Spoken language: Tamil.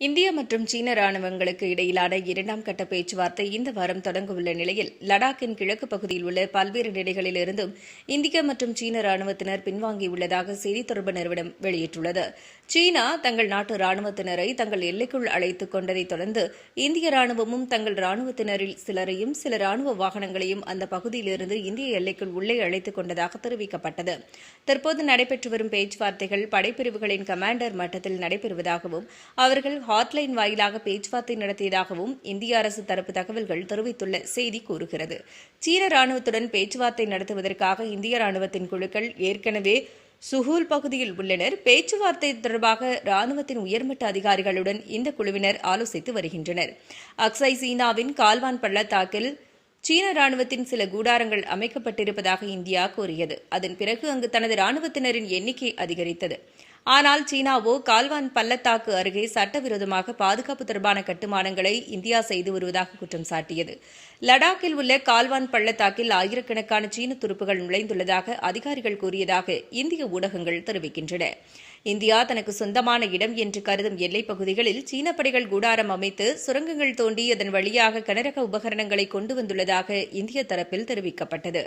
இந்திய மற்றும் சீன ராணுவங்களுக்கு இடையிலான இரண்டாம் கட்ட பேச்சுவார்த்தை இந்த வாரம் தொடங்கவுள்ள நிலையில் லடாக்கின் கிழக்கு பகுதியில் உள்ள பல்வேறு நிலைகளிலிருந்தும் இந்திய மற்றும் சீன ராணுவத்தினர் பின்வாங்கியுள்ளதாக செய்தி தொடர்பு நிறுவனம் வெளியிட்டுள்ளது. சீனா தங்கள் நாட்டு ராணுவத்தினரை தங்கள் எல்லைக்குள் அழைத்துக் கொண்டதைத் தொடர்ந்து இந்திய ராணுவமும் தங்கள் ராணுவத்தினரில் சிலரையும் சில ராணுவ வாகனங்களையும் அந்த பகுதியிலிருந்து இந்திய எல்லைக்குள் உள்ளே அழைத்துக் கொண்டதாக தெரிவிக்கப்பட்டது. தற்போது நடைபெற்று வரும் பேச்சுவார்த்தைகள் படைப்பிரிவுகளின் கமாண்டர் மட்டத்தில் நடைபெறுவதாகவும் அவர்கள் ஹாட்லைன் வாயிலாக பேச்சுவார்த்தை நடத்தியதாகவும் இந்திய அரசு தரப்பு தகவல்கள் தெரிவித்துள்ள செய்தி கூறுகிறது. சீன ராணுவத்துடன் பேச்சுவார்த்தை நடத்துவதற்காக இந்திய ராணுவத்தின் குழுக்கள் ஏற்கனவே சுகூல் பகுதியில் உள்ளனர். பேச்சுவார்த்தை தொடர்பாக ராணுவத்தின் உயர்மட்ட அதிகாரிகளுடன் இந்த குழுவினர் ஆலோசித்து வருகின்றனர். அக்சை சீனாவின் கால்வான் பள்ளத்தாக்கில் சீன ராணுவத்தின் சில கூடாரங்கள் அமைக்கப்பட்டிருப்பதாக இந்தியா கூறியது. அதன் பிறகு அங்கு தனது ராணுவத்தினரின் எண்ணிக்கை அதிகரித்தது. ஆனால் சீனாவோ கால்வான் பள்ளத்தாக்கு அருகே சட்டவிரோதமாக பாதுகாப்பு தொடர்பான கட்டுமானங்களை இந்தியா செய்து வருவதாக குற்றம் சாட்டியது. லடாக்கில் உள்ள கால்வான் பள்ளத்தாக்கில் ஆயிரக்கணக்கான சீன துருப்புகள் நுழைந்துள்ளதாக அதிகாரிகள் கூறியதாக இந்திய ஊடகங்கள் தெரிவிக்கின்றன. இந்தியா தனக்கு சொந்தமான இடம் என்று கருதும் எல்லைப் பகுதிகளில் சீன படைகள் கூடாரம் அமைத்து சுரங்கங்கள் தோண்டி அதன் வழியாக கனரக உபகரணங்களை கொண்டு வந்துள்ளதாக இந்திய தரப்பில் தெரிவிக்கப்பட்டது.